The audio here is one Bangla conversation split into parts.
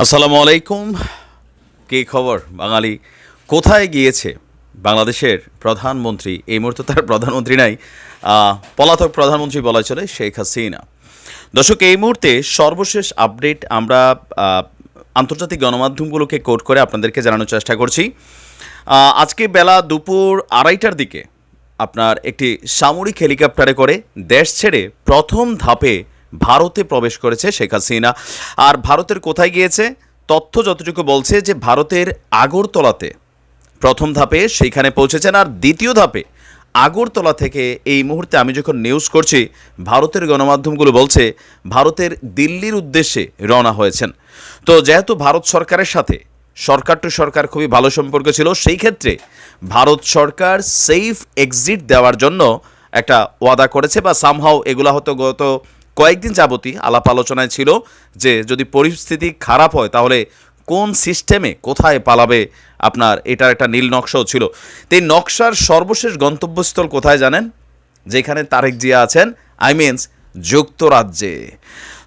আসসালামু আলাইকুম। কি খবর বাঙালি? কোথায় গিয়েছে বাংলাদেশের প্রধানমন্ত্রী? এই মুহূর্তে তার প্রধানমন্ত্রী নাই পলাতক প্রধানমন্ত্রী বলা চলে শেখ হাসিনা। দর্শক, এই মুহূর্তে সর্বশেষ আপডেট আমরা আন্তর্জাতিক গণমাধ্যমগুলোকে কোট করে আপনাদেরকে জানানোর চেষ্টা করছি। আজকে বেলা দুপুর আড়াইটার দিকে আপনার একটি সামরিক হেলিকপ্টারে করে দেশ ছেড়ে প্রথম ধাপে ভারতে প্রবেশ করেছে শেখ হাসিনা। আর ভারতের কোথায় গিয়েছে? তথ্য যতটুকু বলছে যে ভারতের আগরতলাতে প্রথম ধাপে সেইখানে পৌঁছেছেন। আর দ্বিতীয় ধাপে আগরতলা থেকে এই মুহূর্তে আমি যখন নিউজ করছি, ভারতের গণমাধ্যমগুলো বলছে ভারতের দিল্লির উদ্দেশ্যে রওনা হয়েছেন। তো যেহেতু ভারত সরকারের সাথে, সরকার টু সরকার খুবই ভালো সম্পর্ক ছিল, সেই ক্ষেত্রে ভারত সরকার সেফ এক্সিট দেওয়ার জন্য একটা ওয়াদা করেছে বা সামহাও এগুলা হয়তো গত কয়েকদিন যাবতই আলাপ আলোচনায় ছিল যে যদি পরিস্থিতি খারাপ হয় তাহলে কোন সিস্টেমে কোথায় পালাবে আপনার? এটার একটা নীল নকশাও ছিল। তো এই নকশার সর্বশেষ গন্তব্যস্থল কোথায় জানেন? যেখানে তারেক জিয়া আছেন, আই মিনস যুক্তরাজ্যে।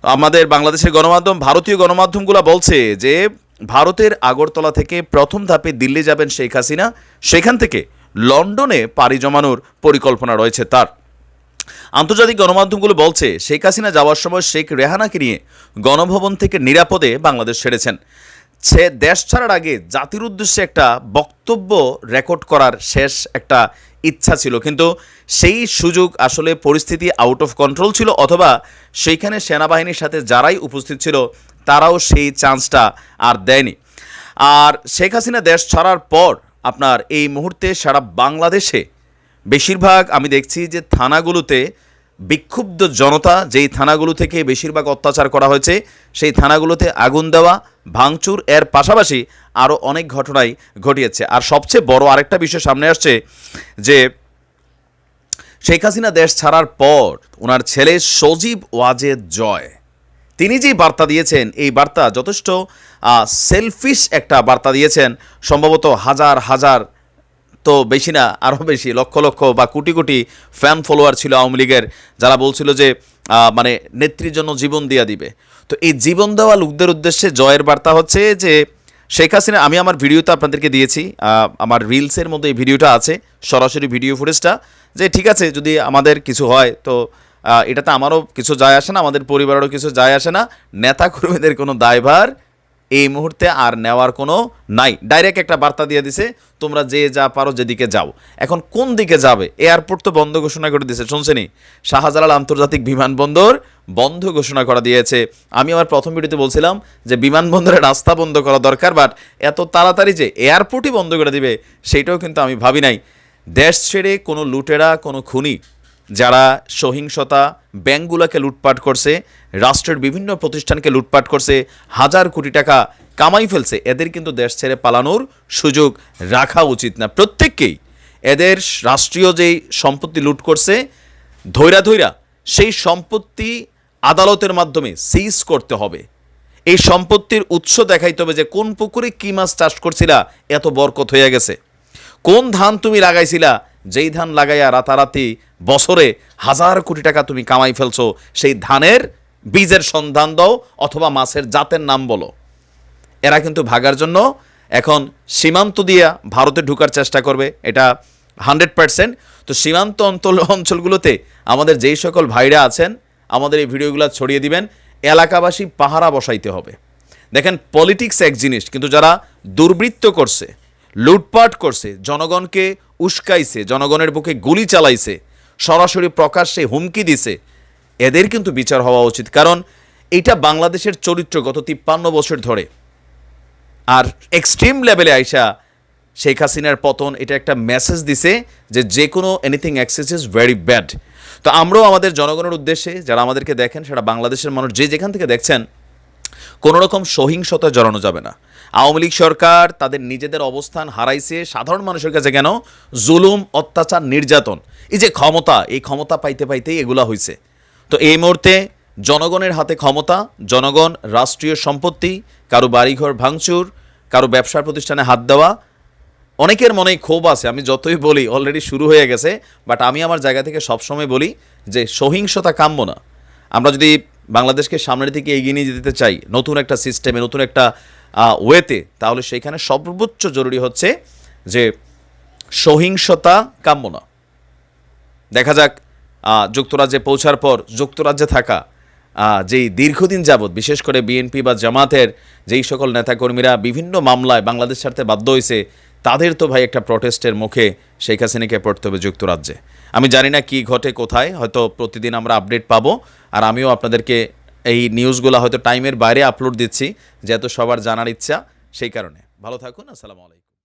আমাদের বাংলাদেশের গণমাধ্যম, ভারতীয় গণমাধ্যমগুলো বলছে যে ভারতের আগরতলা থেকে প্রথম ধাপে দিল্লি যাবেন শেখ হাসিনা। সেখান থেকে লন্ডনে পাড়ি জমানোর পরিকল্পনা রয়েছে তার। আন্তর্জাতিক গণমাধ্যমগুলো বলছে, শেখ হাসিনা যাওয়ার সময় শেখ রেহানাকে নিয়ে গণভবন থেকে নিরাপদে বাংলাদেশ ছেড়েছেন। সে দেশ ছাড়ার আগে জাতির উদ্দেশ্যে একটা বক্তব্য রেকর্ড করার শেষ একটা ইচ্ছা ছিল। কিন্তু সেই সুযোগ আসলে পরিস্থিতি আউট অফ কন্ট্রোল ছিল, অথবা সেইখানে সেনাবাহিনীর সাথে যারাই উপস্থিত ছিল, তারাও সেই চান্সটা আর দেয়নি। আর শেখ হাসিনা দেশ ছাড়ার পর আপনার এই মুহূর্তে সারা বাংলাদেশে বেশিরভাগ আমি দেখছি যে থানাগুলোতে বিক্ষুব্ধ জনতা, যেই থানাগুলো থেকে বেশিরভাগ অত্যাচার করা হয়েছে, সেই থানাগুলোতে আগুন দেওয়া, ভাঙচুর, এর পাশাপাশি আরও অনেক ঘটনাই ঘটিয়েছে। আর সবচেয়ে বড় আরেকটা বিষয় সামনে আসছে যে, শেখ হাসিনা দেশ ছাড়ার পর ওনার ছেলে সজীব ওয়াজেদ জয়, তিনি যে বার্তা দিয়েছেন, এই বার্তা যথেষ্ট সেলফিশ একটা বার্তা দিয়েছেন, সম্ভবত হাজার হাজার তো বেশি না আরও বেশি, লক্ষ লক্ষ বা কোটি কোটি ফ্যান ফলোয়ার ছিল আওয়ামী লীগের, যারা বলছিল যে মানে নেত্রীর জন্য জীবন দিয়া দিবে। তো এই জীবন দেওয়া লোকদের উদ্দেশ্যে জয়ের বার্তা হচ্ছে যে, শেখ হাসিনা, আমি আমার ভিডিওতে আপনাদেরকে দিয়েছি আমার রিলসের মধ্যে এই ভিডিওটা আছে, সরাসরি ভিডিও ফুটেজটা যে ঠিক আছে, যদি আমাদের কিছু হয়, তো এটাতে আমারও কিছু যায় আসে না, আমাদের পরিবারেরও কিছু যায় আসে না, নেতা কর্মীদের কোনো দায়ভার এই মুহূর্তে আর নেওয়ার কোনো নাই। ডাইরেক্ট একটা বার্তা দিয়ে দিছে, তোমরা যে যা পারো যেদিকে যাও। এখন কোন দিকে যাবে? এয়ারপোর্ট তো বন্ধ ঘোষণা করে দিয়েছে শুনছেনি? শাহজালাল আন্তর্জাতিক বিমানবন্দর বন্ধ ঘোষণা করা দিয়েছে। আমি আমার প্রথম ভিডিওতে বলছিলাম যে বিমানবন্দরের রাস্তা বন্ধ করা দরকার বাট এত তাড়াতাড়ি যে এয়ারপোর্টই বন্ধ করে দিবে সেইটাও কিন্তু আমি ভাবি নাই। দেশ ছেড়ে কোনো লুটেরা, কোনো খুনি যারা সহিংসতা ব্যাংকগুলোকে লুটপাট করছে, রাষ্ট্রের বিভিন্ন প্রতিষ্ঠানকে লুটপাট করছে, হাজার কোটি টাকা কামাই ফেলছে, এদের কিন্তু দেশ ছেড়ে পালানোর সুযোগ রাখা উচিত না। প্রত্যেককেই এদের রাষ্ট্রীয় যেই সম্পত্তি লুট করছে, ধৈরা ধৈরা সেই সম্পত্তি আদালতের মাধ্যমে সিজ করতে হবে। এই সম্পত্তির উৎস দেখাইতে হবে যে কোন পুকুরে কী মাছ চাষ করছিলা, এত বরকত হয়ে গেছে। কোন ধান তুমি লাগাইছিলা যেই ধান লাগাইয়া রাতারাতি বছরে হাজার কোটি টাকা তুমি কামাই ফেলছো, সেই ধানের বীজের সন্ধান দাও অথবা মাছের জাতের নাম বলো। এরা কিন্তু ভাগার জন্য এখন সীমান্ত দিয়া ভারতে ঢুকার চেষ্টা করবে, এটা হান্ড্রেড পার্সেন্ট। তো সীমান্ত অঞ্চল অঞ্চলগুলোতে আমাদের যেই সকল ভাইরা আছেন, আমাদের এই ভিডিওগুলো ছড়িয়ে দিবেন, এলাকাবাসী পাহারা বসাইতে হবে। দেখেন পলিটিক্স এক জিনিস, কিন্তু যারা দুর্বৃত্ত করছে, লুটপাট করছে, জনগণকে উস্কাইছে, জনগণের বুকে গুলি চালাইছে, সরাসরি প্রকাশ্যে হুমকি দিছে। এদের কিন্তু বিচার হওয়া উচিত, কারণ এটা বাংলাদেশের চরিত্র গত তিপ্পান্ন বছর ধরে। আর এক্সট্রিম লেভেলে আইসা শেখ হাসিনার পতন, এটা একটা মেসেজ দিছে যে যে কোনো anything access is very bad তো আমরাও আমাদের জনগণের উদ্দেশ্যে, যারা আমাদেরকে দেখেন, সেটা বাংলাদেশের মানুষ যে যেখান থেকে দেখছেন কোনো রকম সহিংসতা জড়ানো যাবে না। আওয়ামী লীগ সরকার তাদের নিজেদের অবস্থান হারাইছে, সাধারণ মানুষের কাছে কেন? জুলুম, অত্যাচার, নির্যাতন। এই যে ক্ষমতা, এই ক্ষমতা পাইতে পাইতেই এগুলা হয়েছে তো এই মুহূর্তে জনগণের হাতে ক্ষমতা, জনগণ রাষ্ট্রীয় সম্পত্তি, কারও বাড়িঘর ভাঙচুর, কারও ব্যবসার প্রতিষ্ঠানে হাত দেওয়া, অনেকের মনেই ক্ষোভ আছে, আমি যতই বলি অলরেডি শুরু হয়ে গেছে বাট আমি আমার জায়গা থেকে সবসময় বলি যে সহিংসতা কাম্য না। আমরা যদি বাংলাদেশকে সামনের দিকে এগিয়ে নিয়ে যেতে চাই, নতুন একটা সিস্টেমে নতুন একটা ওয়েতে তাহলে সেখানে সর্বোচ্চ জরুরি হচ্ছে যে সহিংসতা কাম্য না। দেখা যাক যুক্তরাজ্যে পৌঁছার পর, যুক্তরাজ্যে থাকা যেই দীর্ঘদিন যাবৎ, বিশেষ করে বিএনপি বা জামাতের যেই সকল নেতাকর্মীরা বিভিন্ন মামলায় বাংলাদেশ ছাড়তে বাধ্য হয়েছে, তাদের তো ভাই একটা প্রটেস্টের মুখে শেখ হাসিনাকে পড়তে হবে যুক্তরাজ্যে। আমি জানি না কি ঘটে, কোথায়, হয়তো প্রতিদিন আমরা আপডেট পাবো। আর আমিও আপনাদেরকে এই নিউজগুলো হয়তো টাইমের বাইরে আপলোড দিচ্ছি, যেহেতু সবার জানার ইচ্ছা, সেই কারণে। ভালো থাকুন, আসসালামু আলাইকুম।